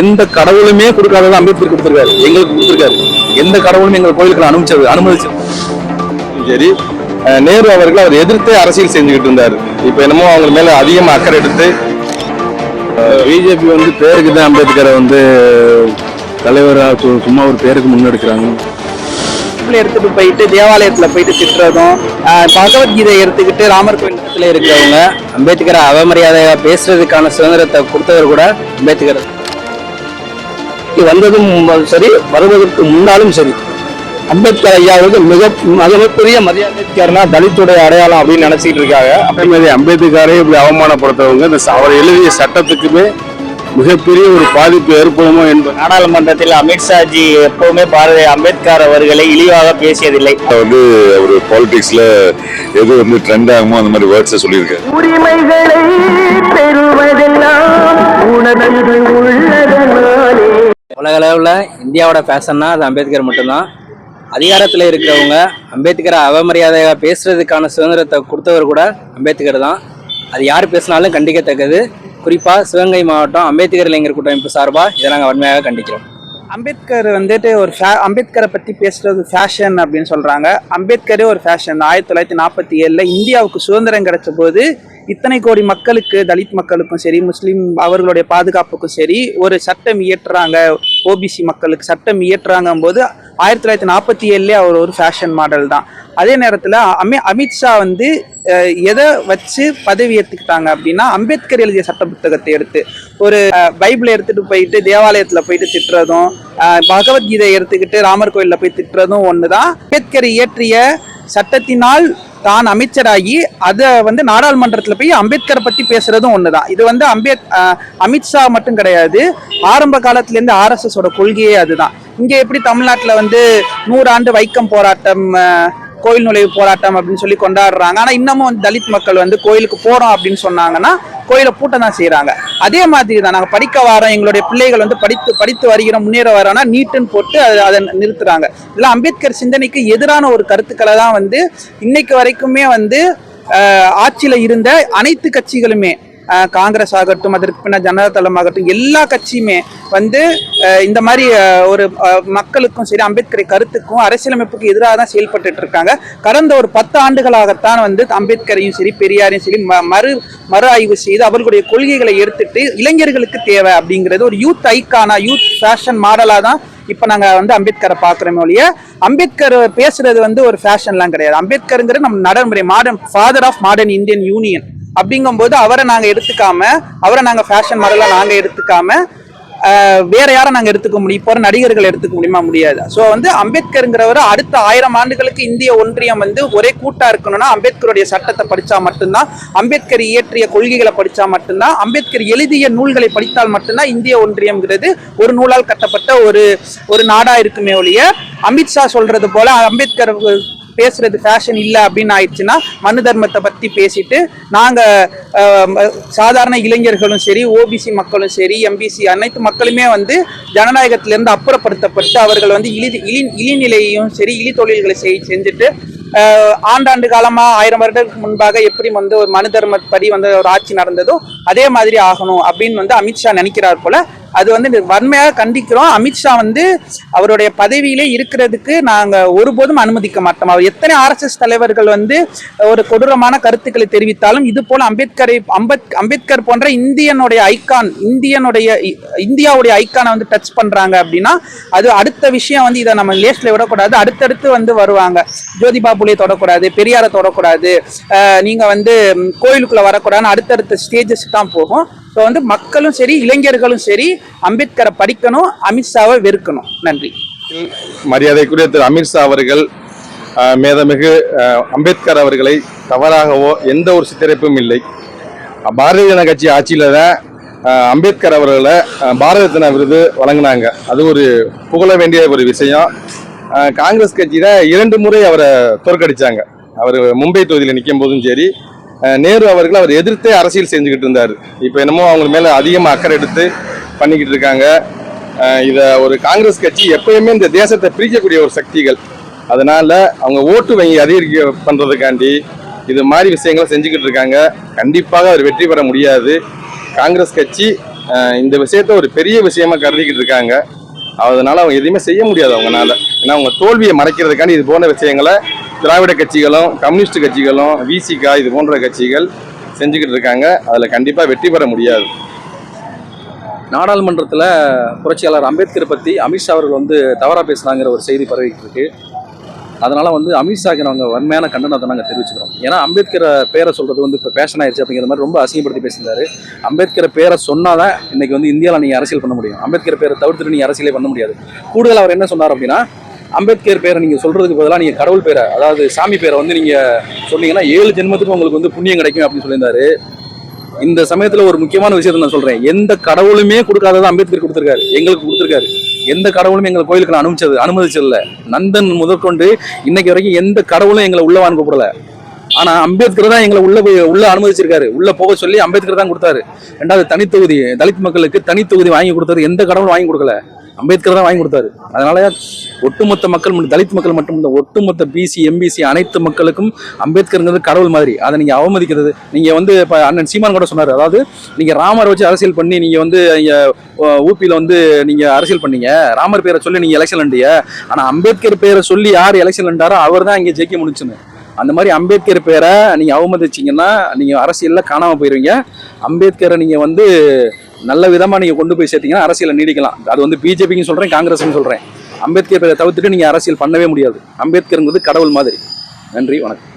எந்த கடவுளுமே கொடுக்காதது அம்பேத்கர் கொடுத்துருக்காரு. எங்களுக்கு கொடுத்துருக்காரு. எந்த கடவுளும் எங்கள் கோயிலுக்கு அனுமதிச்சது அனுமதிச்சு சரி. நேரு அவர்கள் அவர் எதிர்த்து அரசியல் செஞ்சுக்கிட்டு இருந்தார். இப்போ என்னமோ அவங்க மேல அதிகமா அக்கறை எடுத்து பிஜேபி வந்து பேருக்கு தான் அம்பேத்கரை வந்து தலைவராக சும்மா ஒரு பேருக்கு முன்னெடுக்கிறாங்க. எடுத்துட்டு போயிட்டு தேவாலயத்துல போயிட்டு திட்டுறதும் ஆஹ் பகவத்கீதை எடுத்துக்கிட்டு ராமர் கோயில் இடத்துல இருக்கிறவங்க அம்பேத்கரை அவமரியாதையா பேசுறதுக்கான சுதந்திரத்தை கொடுத்தவர் கூட அம்பேத்கர். வந்ததும் சரி வருவதற்கு முன்னாலும் சரி. அம்பேத்கர் ஐயாவுக்கு மிக மிகப்பெரிய மரியாதை அம்பேத்கர்னா தலித்துடைய அடையாளம் அப்படின்னு நினைச்சிட்டு இருக்காங்க. அதே மாதிரி அம்பேத்கரை இப்படி அவமானப்படுத்துறவங்க இந்த அவர் எழுதிய சட்டத்துக்குமே மிகப்பெரிய ஒரு பாதிப்பு ஏற்படுமோ என்பது. நாடாளுமன்றத்தில் அமித்ஷாஜி எப்பவுமே பாரதி அம்பேத்கர் அவர்களை இழிவாக பேசியதில்லை. வந்து ஒரு பாலிடிக்ஸ்ல எது வந்து ட்ரெண்ட் ஆகுமோ அந்த மாதிரி வேர்ட்ஸை சொல்லியிருக்காரு. உரிமைகளை பெறுவதெல்லாம் உணர்வு உள்ளதனாலே. உலக அளவில் இந்தியாவோட ஃபேஷன்னா அது அம்பேத்கர் மட்டும்தான். அதிகாரத்தில் இருக்கிறவங்க அம்பேத்கரை அவமரியாதையாக பேசுறதுக்கான சுதந்திரத்தை கொடுத்தவர் கூட அம்பேத்கர் தான். அது யார் பேசினாலும் கண்டிக்கத்தக்கது. குறிப்பாக சிவகங்கை மாவட்டம் அம்பேத்கர் இளைஞர் கூட்டமைப்பு சார்பாக இதை நாங்கள் வன்மையாக கண்டிக்கிறோம். அம்பேத்கர் வந்துட்டு ஒரு ஃபே அம்பேத்கரை பற்றி பேசுகிறது ஃபேஷன் அப்படின்னு சொல்கிறாங்க அம்பேத்கரே ஒரு ஃபேஷன் ஆயிரத்தி தொள்ளாயிரத்தி நாற்பத்தி ஏழில் இந்தியாவுக்கு சுதந்திரம் கிடைச்ச போது இத்தனை கோடி மக்களுக்கு தலித் மக்களுக்கும் சரி முஸ்லீம் அவர்களுடைய பாதுகாப்புக்கும் சரி ஒரு சட்டம் இயற்றுறாங்க ஓபிசி மக்களுக்கு சட்டம் இயற்றுறாங்கும் போது ஆயிரத்தி தொள்ளாயிரத்தி நாற்பத்தி ஏழுலேயே அவர் ஒரு ஃபேஷன் மாடல் தான். அதே நேரத்தில் அமி அமித்ஷா வந்து எதை வச்சு பதவி ஏற்றுக்கிட்டாங்க அப்படின்னா அம்பேத்கர் எழுதிய சட்ட புத்தகத்தை எடுத்து ஒரு பைபிளை எடுத்துகிட்டு போயிட்டு தேவாலயத்தில் போயிட்டு திட்டுறதும் பகவத்கீதை எடுத்துக்கிட்டு ராமர் கோயிலில் போய் திட்டுறதும் ஒன்று தான் அம்பேத்கர் இயற்றிய சட்டத்தினால் தான் அமைச்சராகி அதை வந்து நாடாளுமன்றத்தில் போய் அம்பேத்கரை பற்றி பேசுறதும் ஒன்று தான் இது வந்து அம்பேத் அமித்ஷா மட்டும் கிடையாது. ஆரம்ப காலத்துலேருந்து ஆர்எஸ்எஸோட கொள்கையே அதுதான். இங்கே எப்படி தமிழ்நாட்டில் வந்து நூறாண்டு வைக்கம் போராட்டம் கோயில் நுழைவு போராட்டம் அப்படின்னு சொல்லி கொண்டாடுறாங்க. ஆனால் இன்னமும் வந்து தலித் மக்கள் வந்து கோயிலுக்கு போகிறோம் அப்படின்னு சொன்னாங்கன்னா கோயிலை பூட்ட தான் செய்கிறாங்க அதே மாதிரி தான் நாங்கள் படிக்க வரோம் எங்களுடைய பிள்ளைகள் வந்து படித்து படித்து வருகிறோம் முன்னேற வரோம்னா நீட்டுன்னு போட்டு அதை அதை நிறுத்துறாங்க. இல்லை அம்பேத்கர் சிந்தனைக்கு எதிரான ஒரு கருத்துக்களை தான் வந்து இன்னைக்கு வரைக்குமே வந்து ஆட்சியில் ஆட்சியில இருந்த அனைத்து கட்சிகளுமே காங்கிரஸ் ஆகட்டும் அதற்கு பின்ன ஜனதா ஆகட்டும் எல்லா கட்சியுமே வந்து இந்த மாதிரி ஒரு மக்களுக்கும் சரி அம்பேத்கரை கருத்துக்கும் அரசியலமைப்புக்கு எதிராக தான் செயல்பட்டு இருக்காங்க. கடந்த ஒரு பத்து ஆண்டுகளாகத்தான் வந்து அம்பேத்கரையும் சரி பெரியாரையும் சரி ம- மறு மறு ஆய்வு செய்து அவர்களுடைய கொள்கைகளை எடுத்துட்டு இளைஞர்களுக்கு தேவை அப்படிங்கிறது ஒரு யூத் ஐக்கானா யூத் ஃபேஷன் மாடலாக தான் இப்போ நாங்கள் வந்து அம்பேத்கரை பார்க்குறோமே ஒழிய அம்பேத்கர் பேசுறது வந்து ஒரு ஃபேஷன்லாம் கிடையாது. அம்பேத்கருங்கிறது நம்ம நடைமுறை modern father of modern Indian union அப்படிங்கும்போது அவரை நாங்கள் எடுத்துக்காம அவரை நாங்கள் ஃபேஷன் மாடலாக நாங்கள் எடுத்துக்காம வேற யாரை நாங்கள் எடுத்துக்க முடியும்? இப்போ நடிகர்கள் எடுத்துக்க முடியுமா? முடியாது. ஸோ வந்து அம்பேத்கருங்கிறவர் அடுத்த ஆயிரம் ஆண்டுகளுக்கு இந்திய ஒன்றியம் வந்து ஒரே கூட்டாக இருக்கணும்னா அம்பேத்கருடைய சட்டத்தை படித்தா மட்டும்தான் அம்பேத்கர் இயற்றிய கொள்கைகளை படித்தா மட்டும்தான் அம்பேத்கர் எழுதிய நூல்களை படித்தால் மட்டும்தான் இந்திய ஒன்றியம்ங்கிறது ஒரு நூலால் கட்டப்பட்ட ஒரு ஒரு நாடாக இருக்குமே ஒழிய அமித்ஷா சொல்றது போல அம்பேத்கர் பேசுறது ஃபேஷன் இல்லை அப்படின்னு ஆயிடுச்சுன்னா மனு தர்மத்தை பத்தி பேசிட்டு நாங்க சாதாரண இளைஞர்களும் சரி ஓபிசி மக்களும் சரி எம்பிசி அனைத்து மக்களுமே வந்து ஜனநாயகத்திலிருந்து அப்புறப்படுத்தப்பட்டு அவர்கள் வந்து இழி இழி இழிநிலையையும் சரி இழி தொழில்களை செய் செஞ்சுட்டு ஆண்டாண்டு காலமாக ஆயிரம் வருடத்துக்கு முன்பாக எப்படி வந்து ஒரு மனு தர்மப்படி வந்து ஒரு ஆட்சி நடந்ததோ அதே மாதிரி ஆகணும் அப்படின்னு வந்து அமித்ஷா நினைக்கிறார் போல அது வந்து வன்மையாக கண்டிக்கிறோம். அமித்ஷா வந்து அவருடைய பதவியிலே இருக்கிறதுக்கு நாங்கள் ஒருபோதும் அனுமதிக்க மாட்டோம். அவர் எத்தனை ஆர்எஸ்எஸ் தலைவர்கள் வந்து ஒரு கொடூரமான கருத்துக்களை தெரிவித்தாலும் இது போல அம்பேத்கரை அம்பேத் அம்பேத்கர் போன்ற இந்தியனுடைய ஐக்கான் இந்தியனுடைய இ- இந்தியாவுடைய ஐக்கானை வந்து டச் பண்ணுறாங்க அப்படின்னா அது அடுத்த விஷயம் வந்து இதை நம்ம லேஸ்ட்ல விடக்கூடாது. அடுத்தடுத்து வந்து வருவாங்க. ஜோதிபா புலே தொடக்கூடாது பெரியாரை தொடக்கூடாது. நீங்கள் வந்து கோயிலுக்குள்ளே வரக்கூடாதுன்னு அடுத்தடுத்த ஸ்டேஜஸ் தான் போகும். ஸோ வந்து மக்களும் சரி இளைஞர்களும் சரி அம்பேத்கரை படிக்கணும் அமித்ஷாவை வெறுக்கணும். நன்றி. மரியாதைக்குரிய திரு அமித்ஷா அவர்கள் மேதமிகு அம்பேத்கர் அவர்களை தவறாகவோ எந்த ஒரு சித்தரிப்பும் இல்லை. பாரதிய ஜனதா கட்சி ஆட்சியில் தான் அம்பேத்கர் அவர்களை பாரத ரத்னா விருது வழங்கினாங்க. அது ஒரு புகழ வேண்டிய ஒரு விஷயம். காங்கிரஸ் கட்சியில் இரண்டு முறை அவரை தோற்கடிச்சாங்க. அவர் மும்பை தொகுதியில் நிற்கும் போதும் சரி நேரு அவர்கள் அவர் எதிர்த்தே அரசியல் செஞ்சுக்கிட்டு இருந்தார். இப்போ என்னமோ அவங்க மேலே அதிகமாக அக்கறை எடுத்து பண்ணிக்கிட்டு இருக்காங்க. இதை ஒரு காங்கிரஸ் கட்சி எப்பயுமே இந்த தேசத்தை பிரிக்கக்கூடிய ஒரு சக்திகள். அதனால அவங்க ஓட்டு வங்கி அதிகரிக்க பண்ணுறதுக்காண்டி இது மாதிரி விஷயங்களை செஞ்சுக்கிட்டு இருக்காங்க. கண்டிப்பாக அவர் வெற்றி பெற முடியாது. காங்கிரஸ் கட்சி இந்த விஷயத்த ஒரு பெரிய விஷயமா கருதிக்கிட்டு இருக்காங்க. அதனால அவங்க எதுவுமே செய்ய முடியாது அவங்கனால. ஏன்னா அவங்க தோல்வியை மறைக்கிறதுக்காண்டி இது போன்ற விஷயங்களை திராவிட கட்சிகளும் கம்யூனிஸ்ட் கட்சிகளும் விசிகா இது போன்ற கட்சிகள் செஞ்சுக்கிட்டு இருக்காங்க. அதில் கண்டிப்பாக வெற்றி பெற முடியாது. நாடாளுமன்றத்தில் புரட்சியாளர் அம்பேத்கர் பற்றி அமித்ஷா அவர்கள் வந்து தவறாக பேசுனாங்கிற ஒரு செய்தி பரவிக்கிட்டு இருக்கு. அதனால் வந்து அமித்ஷாக்கு நாங்கள் வன்மையான கண்டனத்தை நாங்கள் தெரிவிச்சுக்கிறோம். ஏன்னா அம்பேத்கர் பேரை சொல்கிறது வந்து இப்போ ஃபேஷன் ஆயிடுச்சு அப்படிங்கிற மாதிரி ரொம்ப அசிங்கப்படுத்தி பேசியிருந்தாரு. அம்பேத்கர் பேரை சொன்னால் தான் இன்றைக்கி வந்து இந்தியாவில் நீங்கள் அரசியல் பண்ண முடியும். அம்பேத்கர் பேரை தவிர்த்துட்டு நீங்கள் அரசியலே பண்ண முடியாது. கூடுதல் அவர் என்ன சொன்னார் அப்படின்னா அம்பேத்கர் பேரை நீங்கள் சொல்கிறதுக்கு பதிலாக நீங்கள் கடவுள் பேரை அதாவது சாமி பேரை வந்து நீங்கள் சொன்னீங்கன்னா ஏழு ஜென்மத்துக்கு உங்களுக்கு வந்து புண்ணியம் கிடைக்கும் அப்படின்னு சொல்லியிருந்தாரு. இந்த சமயத்துல ஒரு முக்கியமான விஷயத்தை நான் சொல்றேன். எந்த கடவுளுமே கொடுக்காததான் அம்பேத்கர் கொடுத்திருக்காரு. எங்களுக்கு கொடுத்திருக்காரு. எந்த கடவுளும் எங்களை கோயிலுக்கு நான் அனுமதிச்சது அனுமதிச்சதில்ல. நந்தன் முதற்கொண்டு இன்னைக்கு வரைக்கும் எந்த கடவுளும் எங்களை உள்ள வாங்க கூப்பிடல. ஆனா அம்பேத்கர் தான் எங்களை உள்ள போய் உள்ள அனுமதிச்சிருக்காரு. உள்ள போக சொல்லி அம்பேத்கர் தான் கொடுத்தாரு. ரெண்டாவது தனித்தொகுதி தலித் மக்களுக்கு தனித்தொகுதி வாங்கி கொடுத்தாரு எந்த கடவுளும் வாங்கி கொடுக்கல. அம்பேத்கர் தான் வாங்கி கொடுத்தாரு. அதனால ஒட்டுமொத்த மக்கள் தலித் மக்கள் மட்டும் இல்லை ஒட்டுமொத்த பிசி எம்பிசி அனைத்து மக்களுக்கும் அம்பேத்கர்ங்கிறது கடவுள் மாதிரி. அதை நீங்க அவமதிக்கிறது. நீங்க வந்து இப்ப அண்ணன் சீமான் கூட சொன்னாரு. அதாவது நீங்க ராமர் வச்சு அரசியல் பண்ணி நீங்க வந்து இங்க ஊபியில வந்து நீங்க அரசியல் பண்ணீங்க. ராமர் பேரை சொல்லி நீங்க எலெக்ஷன் அண்டிய ஆனா அம்பேத்கர் பேரை சொல்லி யார் எலெக்ஷன் அண்டாரோ அவர் தான் இங்க ஜெயிக்க முடிச்சுன்னு அந்த மாதிரி அம்பேத்கர் பேரை நீங்கள் அவமதிச்சீங்கன்னா நீங்கள் அரசியலில் காணாமல் போயிடுவீங்க அம்பேத்கரை நீங்கள் வந்து நல்ல விதமாக நீங்கள் கொண்டு போய் சேர்த்தீங்கன்னா அரசியலை நீடிக்கலாம். அது வந்து பிஜேபிக்கும் சொல்கிறேன் காங்கிரஸ்னு சொல்கிறேன் அம்பேத்கர் பேரை தவிர்த்துட்டு நீங்கள் அரசியல் பண்ணவே முடியாது. அம்பேத்கருங்கிறது கடவுள் மாதிரி. நன்றி வணக்கம்.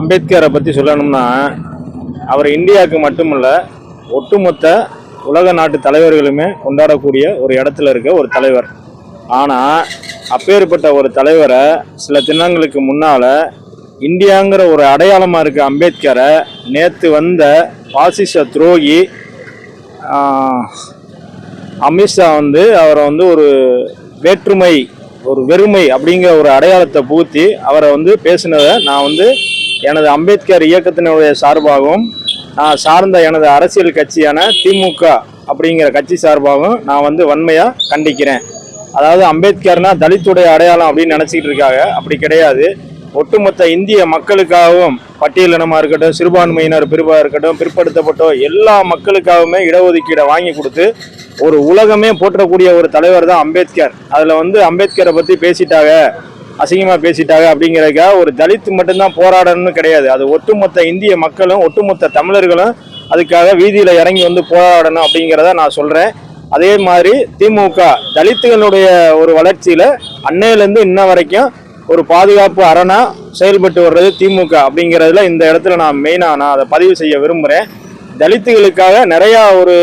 அம்பேத்கரை பற்றி சொல்லணும்னா அவர் இந்தியாவுக்கு மட்டுமல்ல ஒட்டுமொத்த உலக நாட்டு தலைவர்களுமே கொண்டாடக்கூடிய ஒரு இடத்துல இருக்க ஒரு தலைவர். ஆனால் அப்பேற்பட்ட ஒரு தலைவரை சில தினங்களுக்கு முன்னால் இந்தியாங்கிற ஒரு அடையாளமாக இருக்க அம்பேத்கரை நேற்று வந்த பாசிச துரோகி அமித்ஷா வந்து அவரை வந்து ஒரு வேற்றுமை ஒரு வெறுமை அப்படிங்கிற ஒரு அடையாளத்தை புகுத்தி அவரை வந்து பேசினதை நான் வந்து எனது அம்பேத்கர் இயக்கத்தினுடைய சார்பாகவும் நான் சார்ந்த எனது அரசியல் கட்சியான திமுக அப்படிங்கிற கட்சி சார்பாகவும் நான் வந்து வன்மையாக கண்டிக்கிறேன். அதாவது அம்பேத்கர்னா தலித்துடைய அடையாளம் அப்படின்னு நினச்சிக்கிட்டு இருக்காங்க. அப்படி கிடையாது. ஒட்டுமொத்த இந்திய மக்களுக்காகவும் பட்டியலினமாக இருக்கட்டும் சிறுபான்மையினர் பிரிவாக இருக்கட்டும் பிற்படுத்தப்பட்டோர் எல்லா மக்களுக்காகவுமே இடஒதுக்கீடை வாங்கி கொடுத்து ஒரு உலகமே போற்றக்கூடிய ஒரு தலைவர் தான் அம்பேத்கர். அதில் வந்து அம்பேத்கரை பற்றி பேசிட்டாங்க அசிங்கமாக பேசிட்டாங்க அப்படிங்கிறதுக்காக ஒரு தலித் மட்டும்தான் போராடணும்னு கிடையாது. அது ஒட்டுமொத்த இந்திய மக்களும் ஒட்டுமொத்த தமிழர்களும் அதுக்காக வீதியில் இறங்கி வந்து போராடணும் அப்படிங்கிறத நான் சொல்கிறேன் அதே மாதிரி திமுக தலித்துகளுடைய ஒரு வளர்ச்சியில் அன்னையிலேருந்து இன்ன வரைக்கும் ஒரு பாதுகாப்பு அரணா செயல்பட்டு வர்றது திமுக அப்படிங்கிறதுல இந்த இடத்துல நான் மெயினாக நான் அதை பதிவு செய்ய விரும்புகிறேன் தலித்துகளுக்காக நிறையா ஒரு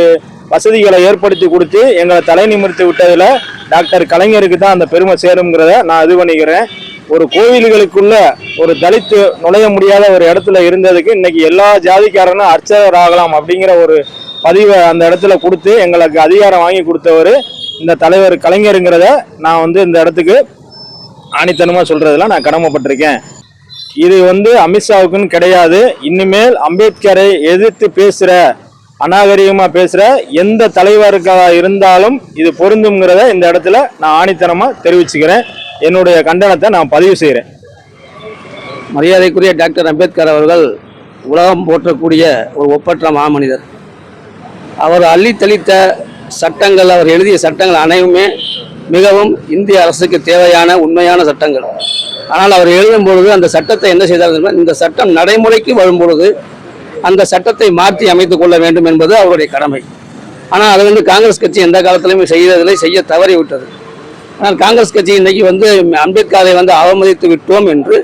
வசதிகளை ஏற்படுத்தி கொடுத்து எங்களை தலை நிமிர்த்தி விட்டதில் டாக்டர் கலைஞருக்கு தான் அந்த பெருமை சேருங்கிறத நான் இது பண்ணிக்கிறேன். ஒரு கோவில்களுக்குள்ள ஒரு தலித்து நுழைய முடியாத ஒரு இடத்துல இருந்ததுக்கு இன்னைக்கு எல்லா ஜாதிக்காரனும் அர்ச்சகர் ஆகலாம் அப்படிங்கிற ஒரு பதிவை அந்த இடத்துல கொடுத்து எங்களுக்கு அதிகாரம் வாங்கி கொடுத்தவர் இந்த தலைவர் கலைஞருங்கிறத நான் வந்து இந்த இடத்துக்கு ஆணித்தனமாக சொல்கிறதுலாம் நான் கடமைப்பட்டிருக்கேன். இது வந்து அமித்ஷாவுக்குன்னு கிடையாது. இனிமேல் அம்பேத்கரை எதிர்த்து பேசுகிற அநாகரிகமாக பேசுகிற எந்த தலைவருக்காக இருந்தாலும் இது பொருந்துங்கிறத இந்த இடத்துல நான் ஆணித்தனமாக தெரிவிச்சுக்கிறேன். என்னுடைய கண்டனத்தை நான் பதிவு செய்கிறேன். மரியாதைக்குரிய டாக்டர் அம்பேத்கர் அவர்கள் உலகம் போற்றக்கூடிய ஒரு ஒப்பற்ற மாமனிதர். அவர் அள்ளித்தளித்த சட்டங்கள் அவர் எழுதிய சட்டங்கள் அனைவுமே மிகவும் இந்திய அரசுக்கு தேவையான உண்மையான சட்டங்கள். ஆனால் அவர் எழுதும் பொழுது அந்த சட்டத்தை என்ன செய்தார் இந்த சட்டம் நடைமுறைக்கு வரும் பொழுது அந்த சட்டத்தை மாற்றி அமைத்துக் கொள்ள வேண்டும் என்பது அவருடைய கடமை. ஆனால் அது வந்து காங்கிரஸ் கட்சி எந்த காலத்திலுமே செய்ததில்லை செய்ய தவறி விட்டது. ஆனால் காங்கிரஸ் கட்சி இன்னைக்கு வந்து அம்பேத்கரை வந்து அவமதித்து விட்டோம் என்று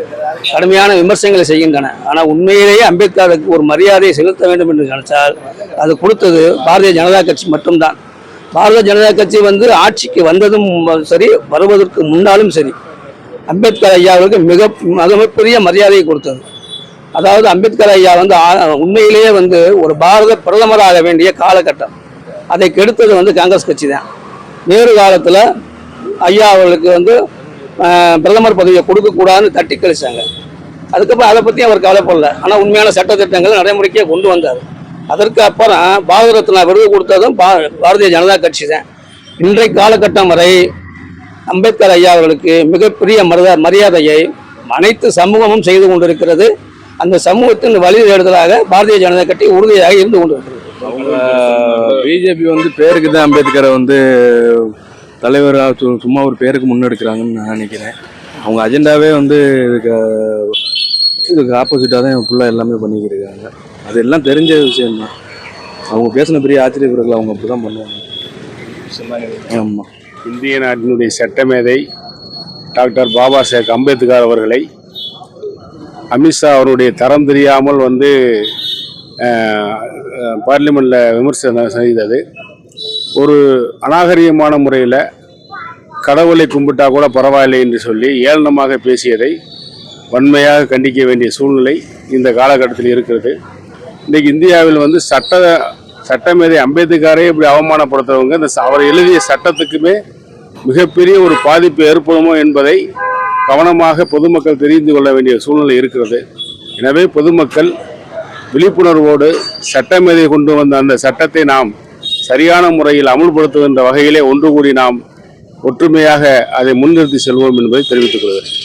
கடுமையான விமர்சனங்களை செய்கின்றன. ஆனால் உண்மையிலேயே அம்பேத்கருக்கு ஒரு மரியாதையை செலுத்த வேண்டும் என்று நினைச்சால் அது கொடுத்தது பாரதிய ஜனதா கட்சி மட்டும்தான். பாரதிய ஜனதா கட்சி வந்து ஆட்சிக்கு வந்ததும் சரி வருவதற்கு முன்னாலும் சரி அம்பேத்கர் ஐயாவுக்கு மிக மிகப்பெரிய மரியாதையை கொடுத்தது. அதாவது அம்பேத்கர் ஐயா வந்து உண்மையிலேயே வந்து ஒரு பாரத பிரதமராக வேண்டிய காலகட்டம். அதை கெடுத்தது வந்து காங்கிரஸ் கட்சி தான். நேரு காலத்தில் ஐயா அவர்களுக்கு வந்து பிரதமர் பதவியை கொடுக்கக்கூடாதுன்னு தட்டி கழிச்சாங்க. அதுக்கப்புறம் அதை பற்றி அவர் கவலைப்படல. ஆனால் உண்மையான சட்டத்திட்டங்கள் நடைமுறைக்கே கொண்டு வந்தார். அதற்கு அப்புறம் பாரத ரத்னா விருது கொடுத்ததும் பா- பாரதிய ஜனதா கட்சி தான் இன்றைய காலகட்டம் வரை அம்பேத்கர் ஐயா அவர்களுக்கு மிகப்பெரிய மரியா மரியாதையை அனைத்து சமூகமும் செய்து கொண்டிருக்கிறது. அந்த சமூகத்தின் வழி தேடுதலாக பாரதிய ஜனதா கட்சி உறுதியாக இருந்து கொண்டிருக்கிறது. பிஜேபி வந்து பேருக்கு தான் அம்பேத்கரை வந்து தலைவராக சும்மா ஒரு பேருக்கு முன்னெடுக்கிறாங்கன்னு நான் நினைக்கிறேன். அவங்க அஜெண்டாவே வந்து இதுக்கு இதுக்கு ஆப்போசிட்டாக தான் ஃபுல்லாக எல்லாமே பண்ணிக்கிட்டு இருக்காங்க. அதெல்லாம் தெரிஞ்ச விஷயம்தான். அவங்க பேசின பெரிய ஆச்சரியப்படுறதுல அவங்க அப்படி தான் பண்ணுவாங்க. ஆமாம் இந்திய நாட்டினுடைய சட்டமேதை டாக்டர் பாபா சாஹேப் அம்பேத்கர் அவர்களை அமித்ஷா அவருடைய தரம் தெரியாமல் வந்து பார்லிமெண்ட்டில் விமர்சனம் செய்தது. ஒரு அநாகரிகமான முறையில் கடவுளை கும்பிட்டா கூட பரவாயில்லை என்று சொல்லி ஏளனமாக பேசியதை வன்மையாக கண்டிக்க வேண்டிய சூழ்நிலை இந்த காலகட்டத்தில் இருக்கிறது. இன்றைக்கி இந்தியாவில் வந்து சட்ட சட்டமேதை அம்பேத்கரே இப்படி அவமானப்படுத்துறவங்க இந்த அவர் எழுதிய சட்டத்துக்குமே மிகப்பெரிய ஒரு பாதிப்பு ஏற்படுமோ என்பதை கவனமாக பொதுமக்கள் தெரிந்து கொள்ள வேண்டிய சூழ்நிலை இருக்கிறது. எனவே பொதுமக்கள் விழிப்புணர்வோடு சட்டமேதை கொண்டு வந்த அந்த சட்டத்தை நாம் சரியான முறையில் அமுல்படுத்துகின்ற வகையிலே ஒன்று கூடி நாம் ஒற்றுமையாக அதை முன்னிறுத்தி செல்வோம் என்பதை தெரிவித்துக் கொள்கிறேன்.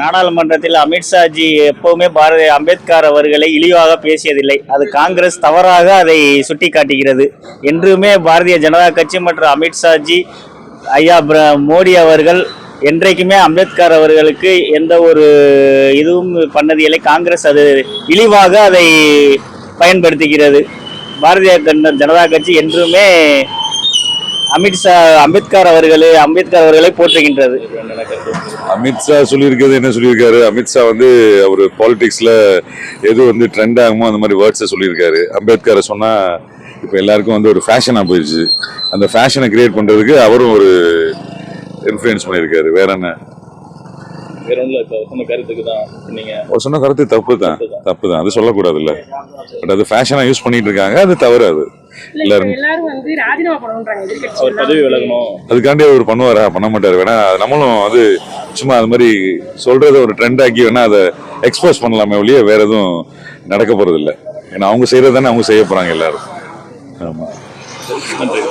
நாடாளுமன்றத்தில் அமித்ஷாஜி எப்பவுமே பாரதி அம்பேத்கர் அவர்களை இழிவாக பேசியதில்லை. அது காங்கிரஸ் தவறாக அதை சுட்டிக்காட்டுகிறது. என்றுமே பாரதிய ஜனதா கட்சி மற்றும் அமித்ஷாஜி ஐயா மோடி அவர்கள் என்றைக்குமே அம்பேத்கர் அவர்களுக்கு எந்த ஒரு இதுவும் பண்ணதில்லை காங்கிரஸ் அது இழிவாக அதை பயன்படுத்துகிறது. பாரதிய ஜனதா கட்சி என்றுமே அமித்ஷா அம்பேத்கர் அவர்களே அம்பேத்கர் அவர்களை போற்றுகின்றது. அமித்ஷா சொல்லியிருக்கிறது என்ன சொல்லியிருக்காரு? அமித்ஷா வந்து அவர் பாலிடிக்ஸ்ல எது வந்து ட்ரெண்ட் ஆகுமோ அந்த மாதிரி வேர்ட்ஸை சொல்லியிருக்காரு. அம்பேத்கரை சொன்னா இப்போ எல்லாருக்கும் வந்து ஒரு ஃபேஷனாக போயிடுச்சு. அந்த ஃபேஷனை கிரியேட் பண்றதுக்கு அவரும் ஒரு இன்ஃப்ளூயன்ஸ் பண்ணியிருக்காரு. வேற என்ன? வேற ஒன்றும் இப்போ சொன்ன கருத்துக்கு தான் நீங்க அவர் சொன்ன கருத்து தப்பு தான் தப்பு தான் அது சொல்லக்கூடாதுல்ல. பட் அது ஃபேஷனாக யூஸ் பண்ணிட்டு இருக்காங்க. அது தவறு அது. எல்லாரும் எல்லாரும் வந்து ராஜினாமா பண்ணணுன்றாங்க எதிர்க்கட்சி அவர் பதவி விலகணும். அதுக்காண்டி அவர் பண்ணுவாரா? பண்ண மாட்டார். வேணா நம்மளும் அது சும்மா அது மாதிரி சொல்றத ஒரு ட்ரெண்ட் ஆக்கி வேணா அதை எக்ஸ்போஸ் பண்ணலாமே ஒழிய வேற எதுவும் நடக்க போறது இல்ல ஏன்னா அவங்க செய்யறது தானே அவங்க செய்ய போறாங்க எல்லாரும். ஆமா. நன்றி.